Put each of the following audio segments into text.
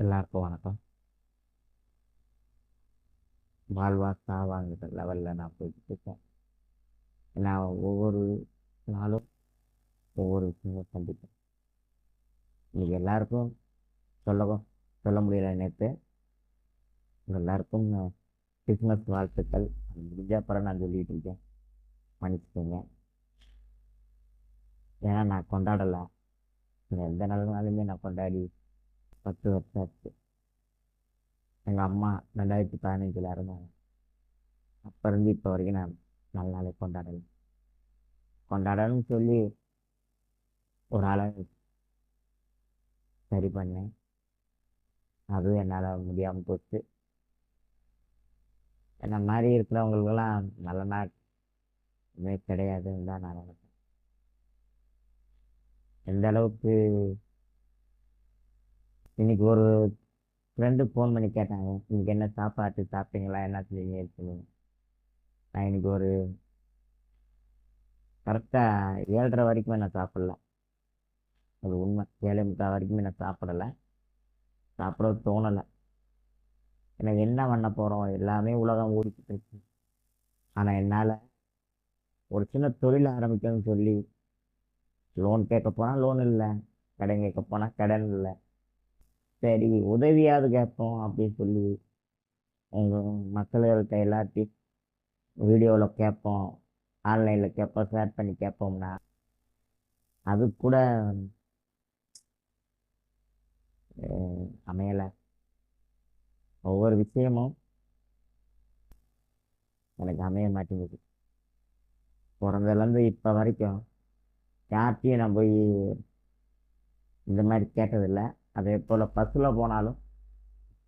எல்லாருக்கும் வணக்கம் வாழ்வா சாவாங்கிற லெவலில் நான் போய்கிட்டு இருக்கேன் நான் ஒவ்வொரு நாளும் ஒவ்வொரு விஷயமும் சந்திப்பேன் இன்னைக்கு எல்லாருக்கும் சொல்லவும் சொல்ல முடியல நேற்று எல்லாருக்கும் கிறிஸ்மஸ் வாழ்த்துக்கள். அது முடிஞ்ச அப்புறம் நான் சொல்லிட்டு இருக்கேன் மன்னிச்சுக்கோங்க ஏன்னா நான் கொண்டாடலை எந்த நல்ல நாளுமே நான் கொண்டாடி பத்து வருஷம் ஆச்சு எங்கள் அம்மா ரெண்டாயிரத்தி பதினஞ்சில் இருந்தாங்க அப்போ இருந்து இப்போ வரைக்கும் நான் நல்ல நாளே கொண்டாடலை. கொண்டாடணும்னு சொல்லி ஒரு ஆளை சரி பண்ணேன். அதுவும் என்னால் முடியாமல் போச்சு. என்ன மாதிரி இருக்கிறவங்களுக்கெல்லாம் நல்ல நாள் கிடையாதுன்னு தான் நான் நினைப்பேன். எந்த அளவுக்கு இன்னைக்கு ஒரு ஃப்ரெண்டு ஃபோன் பண்ணி கேட்டாங்க. இன்னைக்கு என்ன சாப்பாட்டு சாப்பிட்டீங்களா? என்ன செஞ்சீங்க சொல்லுங்க நான் இன்னைக்கு ஒரு கரெக்டாக ஏழரை வரைக்குமே நான் சாப்பிடல. அது உண்மை. ஏழை முக்கால் வரைக்குமே நான் சாப்பிடலை. சாப்பிட தோணலை. எனக்கு என்ன பண்ண போகிறோம் எல்லாமே உலகம் ஓடிக்கிட்டு இருக்கு. ஆனால் என்னால் ஒரு சின்ன தொழில் ஆரம்பிக்கணும்னு சொல்லி லோன் கேட்க போனால் லோன் இல்லை. கடன் கேட்க போனால் கடன் இல்லை. சரி உதவியாவது கேட்போம் அப்படின்னு சொல்லி உங்கள் மக்கள்கிட்ட எல்லாத்தையும் வீடியோவில் கேட்போம் ஆன்லைனில் கேட்போம் ஷேர் பண்ணி கேட்போம்னா அது கூட அமையலை. ஒவ்வொரு விஷயமும் எனக்கு அமைய மாட்டேங்குது. பிறந்ததுலேருந்து இப்போ வரைக்கும் யார்கிட்டையும் நான் போய் இந்த மாதிரி கேட்டதில்லை. அதே போல் பஸ்ஸில் போனாலும்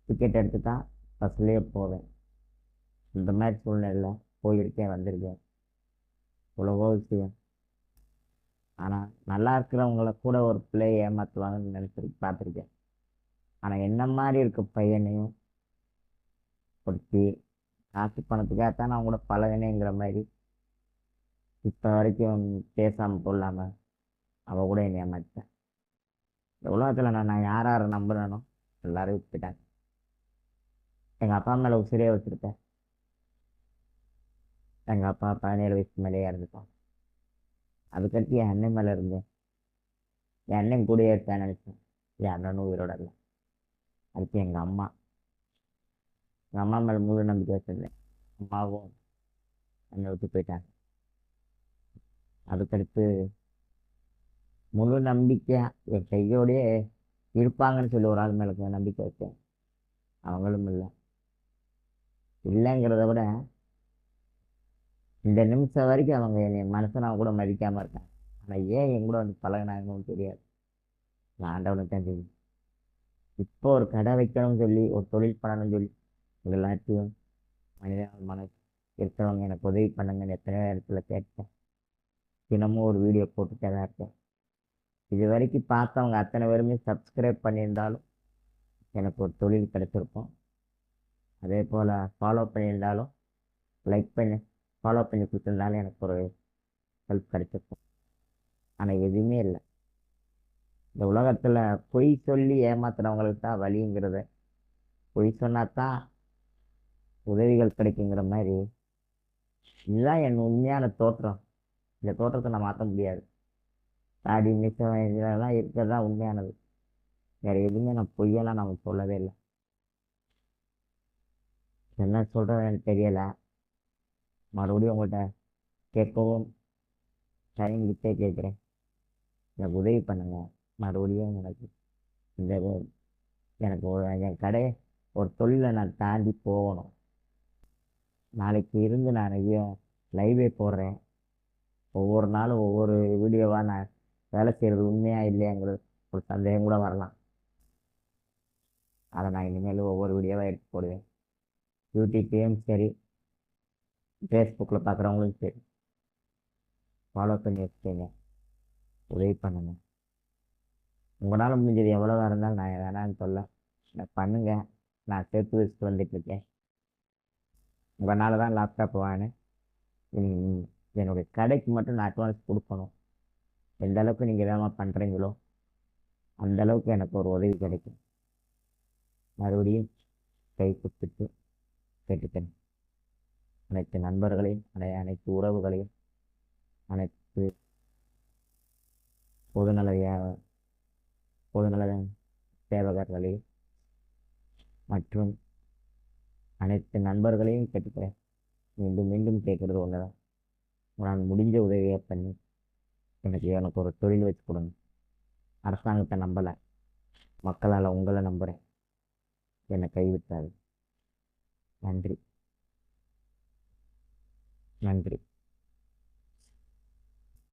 டிக்கெட் எடுத்து தான் பஸ்லேயே போவேன். இந்த மாதிரி சூழ்நிலையில் போயிருக்கேன் வந்திருக்கேன். இவ்வளவோ விஷயம். ஆனால் நல்லா இருக்கிறவங்கள கூட ஒரு பிள்ளையை ஏமாற்றுவாங்கன்னு நினச்சி பார்த்துருக்கேன். ஆனால் என்ன மாதிரி இருக்க பையனையும் பிடிச்சி காசு பணத்துக்காகத்தான் நான் கூட பழகினேங்கிற மாதிரி இப்போ வரைக்கும் பேசாமல் கொள்ளாமல் அவள் கூட என்னை ஏமாற்றிட்டேன் இந்த உலகத்தில் நான் நான் யார் யாரை நம்புறேனோ எல்லாரும் விட்டுட்டேன் எங்கள் அப்பா மேலே உசிரியே வச்சுருப்பேன் எங்கள் அப்பா பதினேழு வயசு மேலேயே இறந்துட்டான் அதுக்கடுத்து என் அண்ணன் மேலே இருந்தேன் என் அண்ணன் கூடயே இருப்பேன் நினச்சேன். என் அண்ணனும் உயிரோட இல்லை. அடுத்து எங்கள் அம்மா. எங்கள் அம்மா மேலே முழு நம்பிக்கை வச்சிருந்தேன். அம்மாவும் என்னை விட்டு போயிட்டாங்க. அதுக்கடுத்து முழு நம்பிக்கையாக என் கையோடையே இருப்பாங்கன்னு சொல்லி ஒரு ஆள் மேலே நம்பிக்கை வச்சேன் அவங்களும் இல்லை. இல்லைங்கிறத விட இந்த நிமிஷம் வரைக்கும் அவங்க என்னை மனசனாக கூட மதிக்காமல் இருக்காங்க. ஆனால் ஏன் என் கூட வந்து பழகினாங்கன்னு தெரியாது. நான் ஆண்டவனுக்கு தான் தெரியும் இப்போ ஒரு கடை வைக்கணும்னு சொல்லி ஒரு தொழில் பண்ணணும்னு சொல்லி எல்லாத்தையும் மனித மன இருக்கிறவங்க எனக்கு உதவி பண்ணுங்கன்னு எத்தனையோ இடத்துல கேட்டேன். தினமும் ஒரு வீடியோ போட்டுட்டே தான் இருக்கேன். இது வரைக்கும் பார்த்தவங்க அத்தனை பேருமே சப்ஸ்கிரைப் பண்ணியிருந்தாலும் எனக்கு ஒரு தொழில் கிடைச்சிருக்கும். அதே போல் ஃபாலோ பண்ணியிருந்தாலும் லைக் பண்ணி ஃபாலோ பண்ணி கொடுத்துருந்தாலும் எனக்கு ஒரு ஹெல்ப் கிடைச்சிருக்கும். ஆனால் எதுவுமே இல்லை. இந்த உலகத்தில் பொய் சொல்லி ஏமாத்துறவங்களுக்கு தான் வழிங்கிறத பொய் சொன்னால் தான் உதவிகள் கிடைக்குங்கிற மாதிரி. இதுதான் என் உண்மையான தோற்றம். இந்த தோற்றத்தை நான் மாற்ற முடியாது. தாடி மிச்சம் இதெல்லாம் இருக்கிறது தான் உண்மையானது. வேறு எதுவுமே நான் பொய்யெல்லாம் நம்ம சொல்லவே இல்லை. என்ன சொல்கிறது எனக்கு தெரியலை. மறுபடியும் உங்கள்கிட்ட கேட்கவும் டைம் விட்டே கேட்குறேன். எனக்கு உதவி பண்ணுங்க. மறுபடியும் எனக்கு இந்த எனக்கு ஒரு என் கடை ஒரு தொழிலை நான் தாண்டி போகணும். நாளைக்கு இருந்து நான் லைவே போடுறேன். ஒவ்வொரு நாளும் ஒவ்வொரு வீடியோவாக நான் வேலை செய்கிறது உண்மையாக இல்லையாங்கிறது ஒரு சந்தேகம் கூட வரலாம். அதை நான் இனிமேல் ஒவ்வொரு வீடியோவாக எடுத்து போடுவேன். யூடியூப்லேயும் சரி ஃபேஸ்புக்கில் பார்க்குறவங்களும் சரி ஃபாலோ பண்ணி வச்சுக்கோங்க. உதவி பண்ணுங்க. உங்களால் முடிஞ்சது எவ்வளோவா இருந்தாலும் நான் வேணான்னு சொல்ல. நான் பண்ணுங்கள் நான் சேர்த்து வச்சுட்டு வந்துட்டுருக்கேன் உங்களால் தான் லேப்டாப் வாங்கினேன். என்னுடைய கடைக்கு மட்டும் நான் அட்வான்ஸ் கொடுக்கணும். எந்த அளவுக்கு நீங்கள் வேகமாக பண்ணுறீங்களோ அந்தளவுக்கு எனக்கு ஒரு உதவி கிடைக்கும். மறுபடியும் கை கொடுத்துட்டு கேட்டுக்கேன் அனைத்து நண்பர்களையும் அனை அனைத்து உறவுகளையும் அனைத்து பொதுநல பொதுநல சேவகர்களையும் மற்றும் அனைத்து நண்பர்களையும் கேட்டுக்கிறேன் மீண்டும் மீண்டும் கேட்குறது ஒன்று தான் நான் முடிஞ்ச உதவியை பண்ணி எனக்கு எனக்கு ஒரு தொழில் வச்சு கொடுங்க. அரசாங்கத்தை நம்பலை. மக்களால் உங்களை நம்புகிறேன் என்னை கைவிட்டாது. நன்றி. நன்றி.